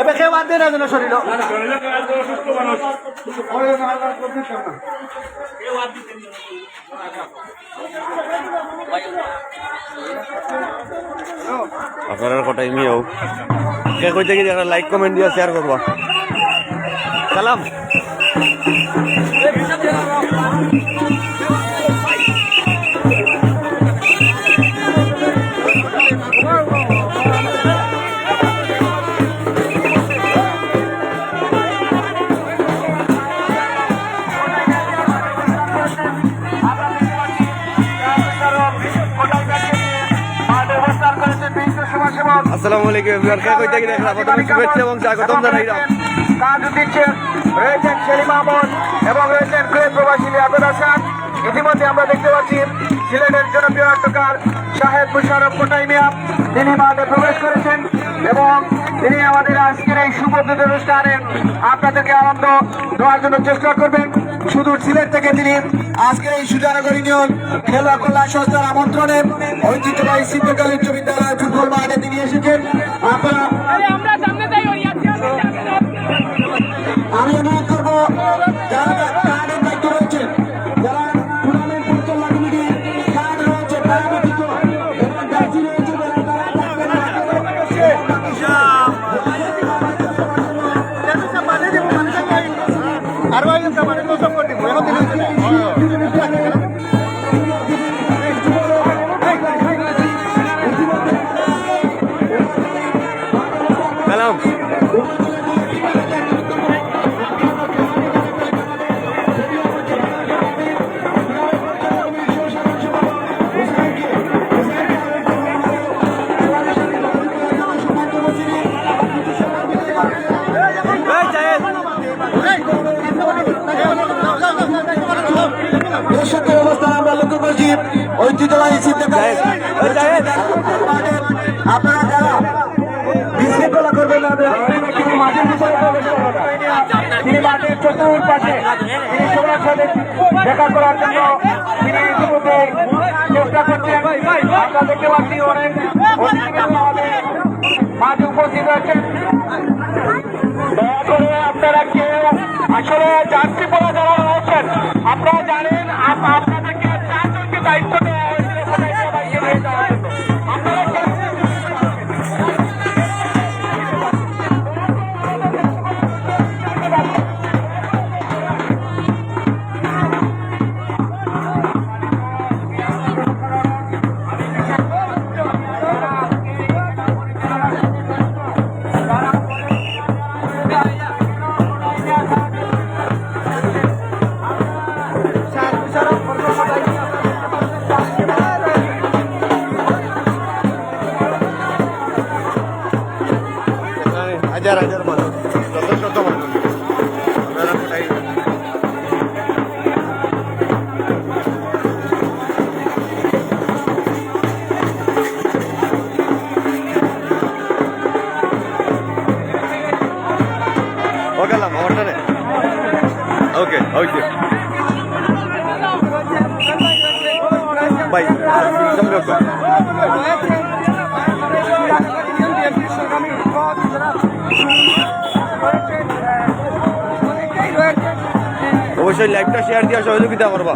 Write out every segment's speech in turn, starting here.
এবার কেউ বাদ দিয়ে না শরীর আপনার কটাই মিও কে কইতে গিয়ে একটা লাইক কমেন্ট দিয়ে শেয়ার করবা। সালাম। আসসালামু আলাইকুম এভরিওয়ান, কে কইতে গিয়ে দেখলাম, প্রথমে শুভেচ্ছা এবং স্বাগতম কাজ দিচ্ছেন রয়েছেন সেলিম এবং রয়েছেন কুয়েত প্রবাসী লিয়াকত হাসান ইতিমধ্যে আমরা দেখতে পাচ্ছি সিলেটের জনপ্রিয় নাট্যকার সাহেব মুশারফ কোটাই মিয়া তিনি মাঠে প্রবেশ করেছেন। এবং তিনি আমাদের আজকের এই সুপদ্ধতি অনুষ্ঠানে আপনাদেরকে আনন্দ দেওয়ার জন্য চেষ্টা করবেন। শুধু সিলেট থেকে তিনি আজকের এই সুজানগর ইউনিয়ন খেলা কল্যাণ সংস্থার আমন্ত্রণে ঐতিহ্যবাহী সিদ্ধকালী উচ্চ বিদ্যালয় ফুটবল মাঠে তিনি এসেছেন। আপনারা আমি তিনি সবার সাথে দেখা করার জন্য তিনি ইতিমধ্যে চেষ্টা করছেন আমরা দেখতে পাচ্ছি অনেক আমাদের মাঠে উপস্থিত আছেন দয়া করে আপনারা কেউ আসলে যাত্রী ওকে ওকে বাই সমঝোতা অবশ্যই লাইভটা শেয়ার দিয়ে সহযোগিতা করবা।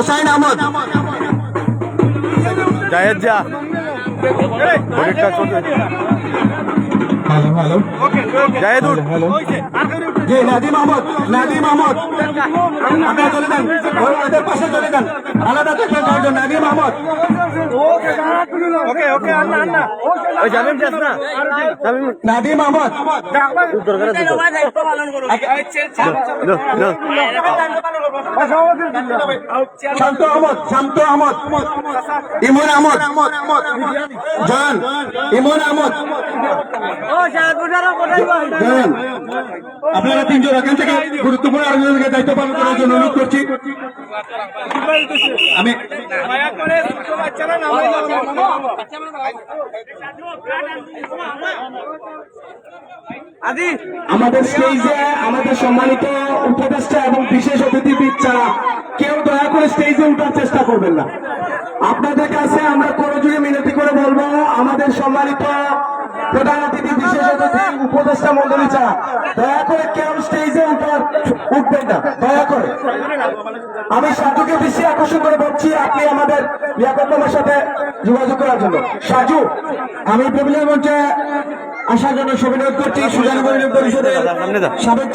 হুসাইন আহমদ জাহেদ যা অনেকটা চলছে জাহেদ উঠ জি নাদিম আহমদ নাদিম আহমদ আপনারা চলে যান ওদের পাশে চলে যান আলাদা দেখবেন কয়েকজন নাদিম আহমদ ওকে ওকে আন্না আন্না ওই জামিন যাস না জামিন নাদিম আহমদ দরকার আছে। শান্ত আহমদ শান্ত আহমদ। ইমন আহমদ। জান ইমন আহমদ। জান আপনারা তিনজন এখান থেকে গুরুত্বপূর্ণ আরেকজনকে দায়িত্ব পালন করার জন্য অনুরোধ করছি। আমি আমাদের স্টেজে আমাদের সম্মানিত উপদেষ্টা এবং বিশেষ অতিথিবিদ ছাড়া কেউ দয়া করে স্টেজে উঠার চেষ্টা করবেন না। আপনাদের কাছে আমরা করজোড়ে মিনতি করে বলব আমাদের সম্মানিত উপদেষ্টা মন্ডলী ছাড়া দয়া করে কেউ উঠবেন না দয়া করে। আমি সাজুকে বেশি আকর্ষণ করে বলছি আপনি আমাদের লিয়াকতমের সাথে যোগাযোগ করার জন্য। সাজু আমি প্রেমিলের মঞ্চে আসার জন্য সুবিনোদ করছি সুজানগর পরিষদের সাবেক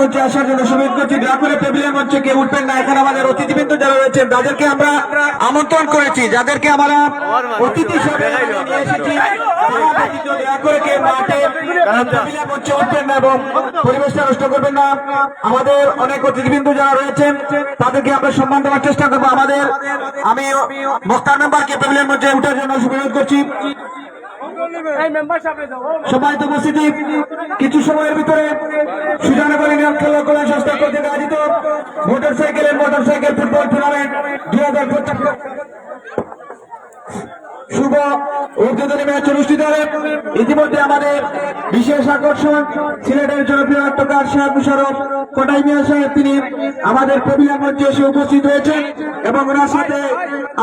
মঞ্চে আসার জন্য সুবিধ করছি। দয়া করে টেবিলের মঞ্চে কেউ উঠবেন না এখানে আমাদের অতিথিবৃন্দ যারা রয়েছেন তাদেরকে আমরা আমন্ত্রণ করেছি যাদেরকে আমরা অতিথি হিসেবে এসেছি। দয়া করে কেউ মাঠে মঞ্চে উঠবেন না এবং পরিবেশটা নষ্ট করবেন না। আমাদের অনেক অতিথিবৃন্দ যারা রয়েছেন, তাদেরকে আমরা সম্মান দেওয়ার চেষ্টা করব। আমাদের, আমি মোস্তার মেম্বারকে টেবিলের মঞ্চে উঠার জন্য সুবিরোধ করছি। সবাই তো উপস্থিতি। কিছু সময়ের ভিতরে সুজানগর খেলা কল্যাণ সংস্থা কর্তৃক আয়োজিত মোটর সাইকেলের মোটর সাইকেল ফুটবল টুর্নামেন্ট দুই হাজার শুভ উদ্বোধনী ম্যাচ অনুষ্ঠিত হবে। ইতিমধ্যে আমাদের বিশেষ আকর্ষণ সিলেটের জনপ্রিয় নাট্যকার শাহ মুশারফ কোটাই মিয়া সাহেব। তিনি আমাদের কবিরা মঞ্চে এসে উপস্থিত হয়েছেন এবং ওনার সাথে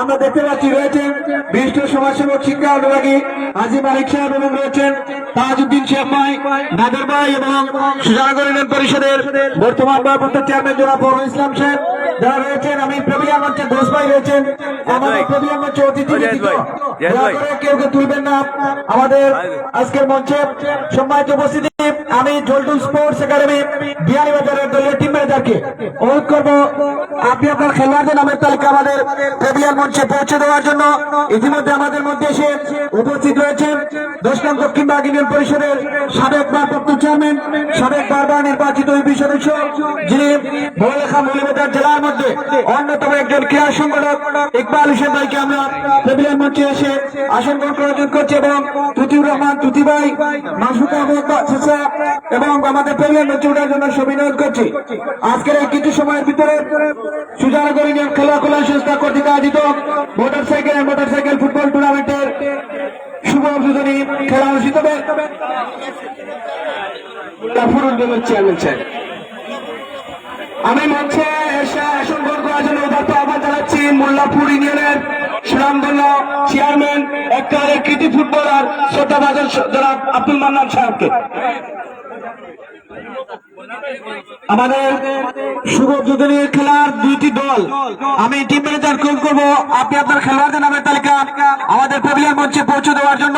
আমরা দেখতে পাচ্ছি রয়েছেন বিশিষ্ট সমাজসেবক শিক্ষা অনুরাগী হাজি মালিক সাহেব এবং রয়েছেন তাজউদ্দিন শেখ ভাই নাদের ভাই এবং সুজানগর ইউনিয়ন পরিষদের বর্তমান ভারপ্রাপ্ত চেয়ারম্যান জনাব ফখরুল ইসলাম সাহেব। যারা রয়েছেন আমি প্রবিলিয়া মঞ্চে ঘোষ ভাই রয়েছেন আমাদের প্রবিলিয়া মঞ্চে অতিথি জয়েশ ভাই, জয়েশ দয়া ভাই। করে কেউ কেউ তুলবেন না আমাদের আজকের মঞ্চে সম্মানিত উপস্থিতি আমি জলটুল স্পোর্টস একাডেমি বিহারিবাজারের দলীয় টিম ম্যানেজারকে অনুরোধ করব আপনি আপনার খেলোয়াড়দের নামের তালিকা আমাদের প্রেমিয়ার মঞ্চে পৌঁছে দেওয়ার জন্য ইতিমধ্যে আমাদের মধ্যে এসে উপস্থিত রয়েছেন দশ নং দক্ষিণ বাগ ইউনিয়ন পরিষদের সাবেক ভারপ্রাপ্ত চেয়ারম্যান সাবেক বারবার নির্বাচিত ইউপি সদস্য যিনি বড়লেখা মৌলবাজার জেলার মধ্যে অন্যতম একজন ক্রীড়া সংগঠক ইকবাল হোসেন ভাইকে আমরা টেবিলের মঞ্চে এসে আসন গ্রহণ করছি এবং তুতিউর রহমান তুতি ভাই মাসুদ আহমদ চাচা এবং আমাদের প্রেমের চূড়ার জন্য সবিনয় করছি। আজকের এই কিছু সময়ের ভিতরে সুজানগর ইউনিয়ন খেলা খোলা সংস্থা কর্তৃক আয়োজিত motor cycle motor cycle football টুর্নামেন্টের শুভ উদ্বোধনী খেলা অনুষ্ঠিত হবে। চেয়ারম্যান সাহেব আমি মঞ্চে এসে আসন গ্রহণ করার জন্য উদার্ত আহ্বান জানাচ্ছি মোল্লাপুর ইউনিয়নের সুনামধন্য চেয়ারম্যান একটা কৃতি ফুটবলার শ্রদ্ধাভাজন জনাব আব্দুল মান্নান সাহেবকে। আমাদের শুভ উদ্বোধনী খেলার দুইটি দল, আমি টিম ম্যানেজার গ্রহণ করব। আপনি আপনার খেলোয়াড়দের নামের তালিকা আমাদের প্যাভিলিয়ন মঞ্চে পৌঁছে দেওয়ার জন্য।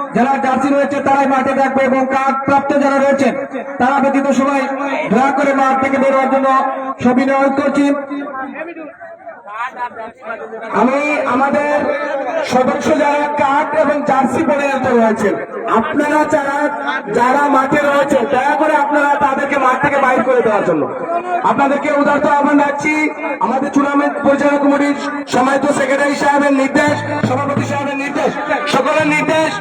যারা জার্সি রয়েছে, তারাই মাঠে থাকবে এবং কাপ প্রাপ্ত যারা রয়েছেন, তারা ব্যতীত সবাই দয়া করে মাঠ থেকে বের হওয়ার জন্য সবিনয় করছি। আমি আমাদের সদস্য যারা কার্ড এবং জার্সি পরিণত রয়েছেন আপনারা যারা যারা মাঠে রয়েছে, দয়া করে আপনারা তাদেরকে মাঠ থেকে বাইর করে দেওয়ার জন্য। আপনাদেরকে উদারত আহ্বান রাখছি আমাদের টুর্নামেন্ট পরিচালনা কমিটির সম্মানিত সেক্রেটারি সাহেবের নির্দেশ, সভাপতি সাহেবের নির্দেশ, সকলের নির্দেশ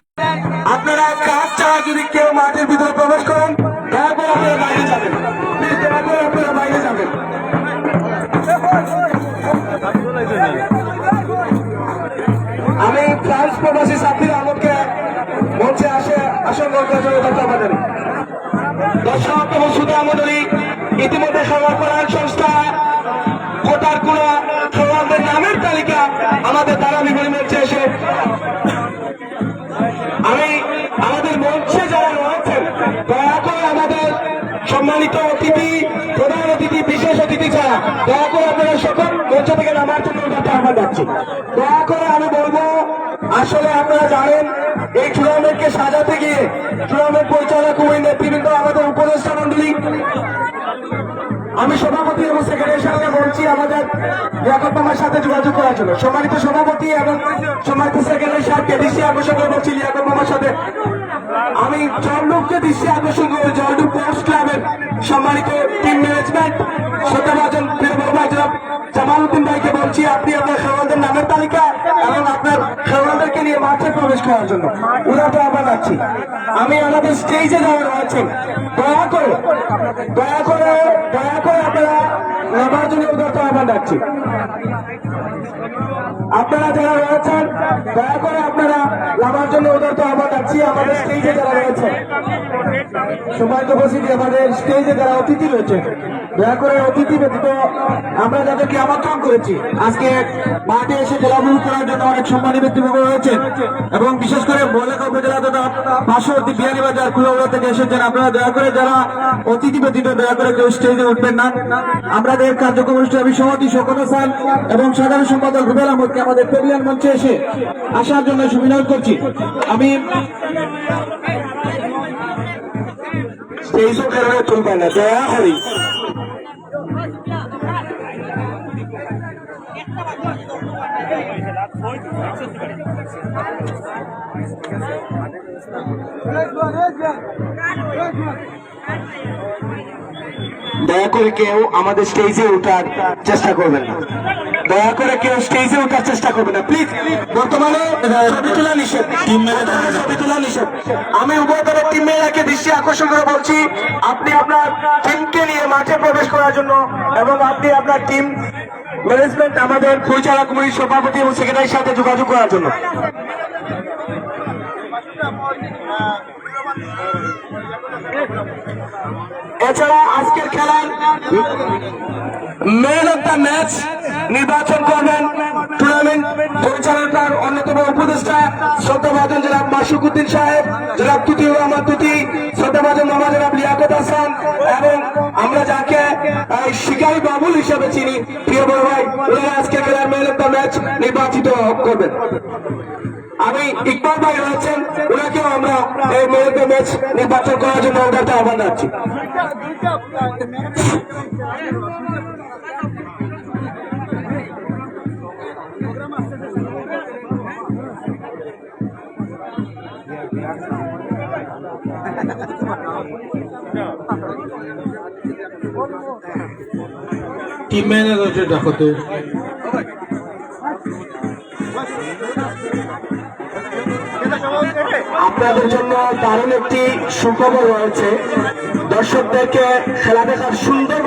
আপনারা কাজ ছাড়া যদি কেউ মাঠের ভিতরে প্রবেশ করেন আমি ফ্রান্স প্রবাসী আহমদকে মঞ্চে আসে দর্শক এবং সুদা মন্ডলী ইতিমধ্যে সংগ্রহ সংস্থা কোটার খেলোয়াড়দের নামের তালিকা আমাদের দ্বারা বিপরী মঞ্চে এসে দয়া করে আপনারা সকল মঞ্চ থেকে নামার জন্য আহ্বান যাচ্ছি। দয়া করে আমি বলব, আসলে আপনারা জানেন, এই টুর্নামেন্টকে সাজাতে গিয়ে টুর্নামেন্ট পরিচালক নেতৃবৃন্দ আমাদের উপদেষ্টা মন্ডলী আমি সভাপতি এবং সেক্রেটারির সঙ্গে বলছি, আমাদের লিয়াকত মামার সাথে যোগাযোগ করার জন্য। সম্মানিত সভাপতি এবং সম্মানিত সেক্রেটারি সাহেবকে দৃষ্টি আকর্ষণ করে বলছি লিয়াকত মামার সাথে। আমি জলডুবকে দৃষ্টি আকর্ষণ করে জলডুব স্পোর্টস ক্লাবের সম্মানিত টিম ম্যানেজমেন্ট মাঠে জন্য। উদাহরণ আহ্বান রাখছি আমি আমাদের স্টেজে যারা রয়েছেন দয়া করে দয়া করে দয়া করে আপনারা নামার জন্য উদাহরণ আহ্বান রাখছি আপনারা যারা রয়েছেন, দয়া করে আপনারা নামার জন্য উদাহরণ আহ্বান রাখছি আমাদের স্টেজে যারা রয়েছেন সময় উপস্থিতি আমাদের স্টেজে যারা অতিথি রয়েছে দয়া করে অতিথি ব্যতীত আমরা যাদেরকে আমন্ত্রণ করেছি, আজকে মাঠে এসে খেলাধুলো করার জন্য অনেক সম্মানী ব্যক্তিবর্গ রয়েছেন এবং বিশেষ করে মহিলা উপজেলা তথা পার্শ্ববর্তী বিহারীবাজার কুলাউড়া থেকে এসেছেন আপনারা, দয়া করে যারা অতিথি ব্যতীত দয়া করে কেউ স্টেজে উঠবেন না। আমাদের কার্যক্রম অনুষ্ঠানে সভাপতি শোকন হাসান এবং সাধারণ সম্পাদক রুবেল আহমদকে আমাদের পেভিলিয়ন মঞ্চে এসে আসার জন্য সুবিনয় করছি। আমি স্টেজও কারণে তুলবেন না, দয়া করি। দয়া করে কেউ আমাদের স্টেজে ওঠার চেষ্টা করবেন না। দয়া করে কেউ স্টেজে ওঠার চেষ্টা করবেন না। প্লিজ বর্তমানে ছবি তোলা নিষেধ। ছবি তোলা নিষেধ। আমি উভয় দলের টিম মেয়েরাকে দৃষ্টি আকর্ষণ করে বলছি আপনি আপনার টিমকে নিয়ে মাঠে প্রবেশ করার জন্য এবং আপনি আপনার টিম ম্যানেজমেন্ট আমাদের পরিচালক কমিটির সভাপতি এবং সেক্রেটারির সাথে যোগাযোগ করার জন্য। এছাড়া আজকের খেলার ম্যান অফ দ্য ম্যাচ নির্বাচন করবেন টুর্নামেন্ট পরিচালনার অন্যতম উপদেষ্টা শ্রদ্ধাভাজন জনাব মাসুকুদ্দিন সাহেব, জনাব তুতি রহমান তুতি শ্রদ্ধাভাজন মামা জনাব লিয়াকত হাসান এবং আমরা যাকে আহ, শিকারী বাবুল হিসেবে চিনি। প্রিয় বড় ভাই ওনারা আজকে খেলার ম্যান অফ দ্য ম্যাচ নির্বাচিত করবেন। আমি ইকবাল ভাই রয়েছেন ওনাকেও আমরা এই মেয়েদের ম্যাচ নির্বাচন করার জন্য ওনাকে আহ্বান জানাচ্ছি। টিম ম্যানেজার দেখো তো। আপনাদের জন্য দারুণ একটি সুখবর রয়েছে। দর্শকদেরকে খেলা দেখার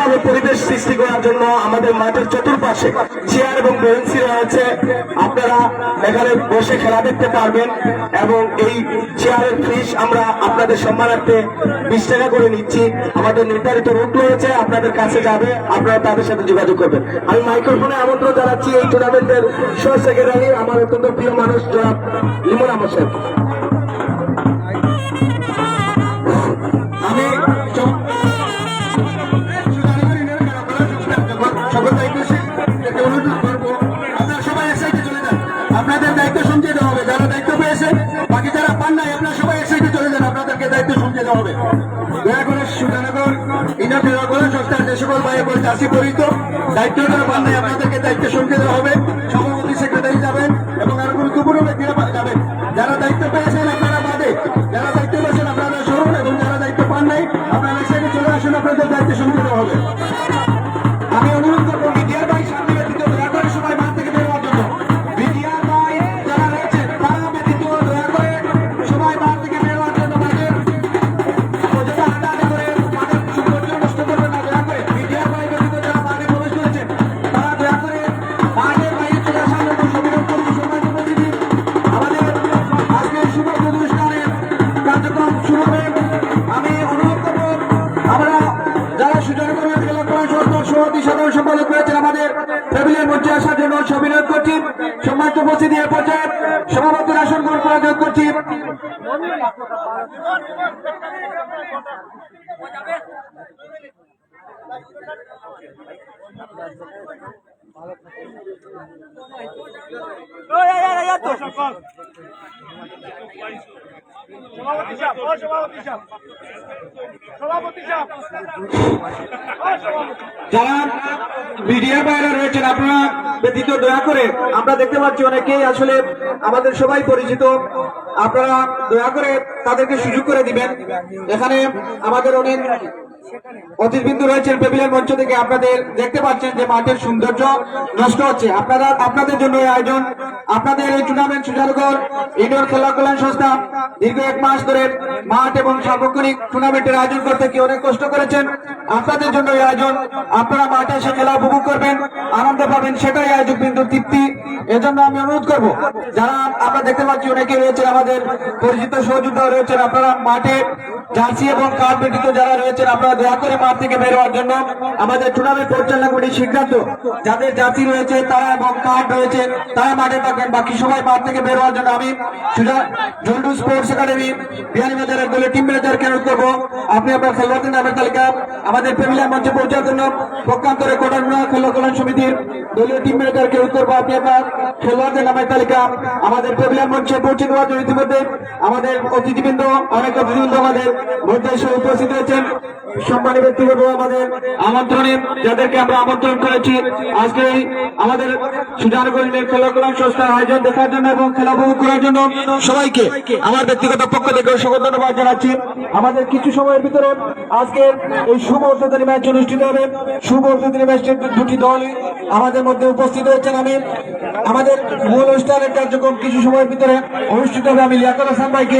সুন্দরভাবে পরিবেশ সৃষ্টি করার জন্য আমাদের মাঠের চতুর্পাশে চেয়ার এবং বেঞ্চি রয়েছে আপনারা এখানে বসে খেলা দেখতে পারবেন এবং এই চেয়ারের ফিস আমরা আপনাদের সম্মানার্থে বিশ টাকা করে নিচ্ছি। আমাদের নির্ধারিত রুট রয়েছে, আপনাদের কাছে যাবে, আপনারা তাদের সাথে যোগাযোগ করবেন। আমি মাইক্রোফোনে আমন্ত্রণ জানাচ্ছি এই টুর্নামেন্টের সহ সেক্রেটারি আমার অত্যন্ত প্রিয় মানুষ, জনাব লিমন আহমদ সাহেব। আমি আপনাদের দায়িত্ব সমঝে দেওয়া হবে। যারা দায়িত্ব পেয়েছে, বাকি যারা পান নাই, আপনারা সবাই এক চলে যান। আপনাদেরকে দায়িত্ব সমঝে দেওয়া হবে। সুজানগর সংস্থার চাষি দায়িত্ব যারা পান নাই, আপনাদেরকে দায়িত্ব সমঝে দেওয়া হবে। সভাপতি, সেক্রেটারি যাবেন। অনুষ্ঠানের কার্যক্রম শুরু হবে আমি অনুরোধ করব আমরা যারা খেলা করার সরকার সভাপতি সাধারণ সম্পাদক রয়েছেন আমাদের টেবিলের মঞ্চে আসার জন্য সবিনয় করছি সম্মানিত উপস্থিতি এ পর্যায়ে সভাপতির আসন গ্রহণ করার করছি সভাপতি সাহেব ও সভাপতি সাহেব সভাপতি সাহেব ও সভাপতি যারা মিডিয়া বাইরে রয়েছেন, আপনারা ব্যতীত দয়া করে, আমরা দেখতে পাচ্ছি অনেকেই আসলে আমাদের সবাই পরিচিত। আপনারা দয়া করে তাদেরকে সুযোগ করে দিবেন। এখানে আমাদের অনেক অতিথিবৃন্দ রয়েছেন টেবিলের মঞ্চ থেকে আপনাদের দেখতে পাচ্ছেন যে মাঠের সৌন্দর্য নষ্ট হচ্ছে। আপনারা, আপনাদের জন্য এই আয়োজন, আপনাদের এই টুর্নামেন্ট সুজারগর ইনডোর খেলা কল্যাণ সংস্থা দীর্ঘ এক মাস ধরে মাঠ এবং সার্বক্ষণিক টুর্নামেন্টের আয়োজন করতে কি অনেক কষ্ট করেছেন? আপনাদের জন্য এই আয়োজন, আপনারা মাঠে এসে খেলা উপভোগ করবেন, আনন্দ পাবেন, সেটাই আয়োজক বিন্দুর তৃপ্তি। এজন্য আমি অনুরোধ করব, যারা আমরা দেখতে পাচ্ছি অনেকে রয়েছেন, আমাদের পরিচিত সহযোদ্ধা রয়েছেন, আপনারা মাঠে জার্সি এবং কার্ড ব্যতীত যারা রয়েছেন, আপনারা দয়া করে মাঠ থেকে বের হওয়ার জন্য আমাদের টুর্নামেন্ট পরিচালনা কমিটির সিদ্ধান্ত, যাদের জার্সি রয়েছে, তারা এবং কার্ড রয়েছে, তারা মাঠে থাকবেন বাকি সবাই মাঠ থেকে বের হওয়ার জন্য আমি ঝন্ডু স্পোর্টস একাডেমি বিহারি বাজারের দলের টিম ম্যানেজারকে অনুরোধ করব। আপনি আপনার খেলোয়াড়দের নামের তালিকা আমাদের প্রেমিলা মঞ্চে পৌঁছার জন্য পক্ষান্তরে কোটারুনা খেলা কল্যাণ সমিতির দলীয় টিম ম্যানেজারকে অনুরোধ করব। আপনি আপনার খেলোয়াড়দের নামের তালিকা আমাদের প্রেমিলা মঞ্চে পৌঁছে দেওয়ার জন্য ইতিমধ্যে আমাদের অতিথিবৃন্দ, অনেক অতিথিবৃন্দ আমাদের মধ্যে উপস্থিত হয়েছেন। সম্মানী ব্যক্তিগত আমাদের আমন্ত্রণে যাদেরকে আমরা আমন্ত্রণ করেছি, আজকে আমাদের সুজানগঞ্জের খেলা কল্যাণ সংস্থার আয়োজন দেখার জন্য এবং খেলা উপভোগ করার জন্য সবাইকে আমার ব্যক্তিগত পক্ষ থেকে সকল ধন্যবাদ জানাচ্ছি। আমাদের কিছু সময়ের ভিতরে আজকের এই উদ্বোধনী ম্যাচ অনুষ্ঠিত হবে। উদ্বোধনী ম্যাচের দুটি দল আমাদের মধ্যে উপস্থিত হয়েছেন আমি। আমাদের মূল অনুষ্ঠানের কার্যক্রম কিছু সময়ের ভিতরে অনুষ্ঠিত হবে। আমি লিয়াকত হাসান ভাইকে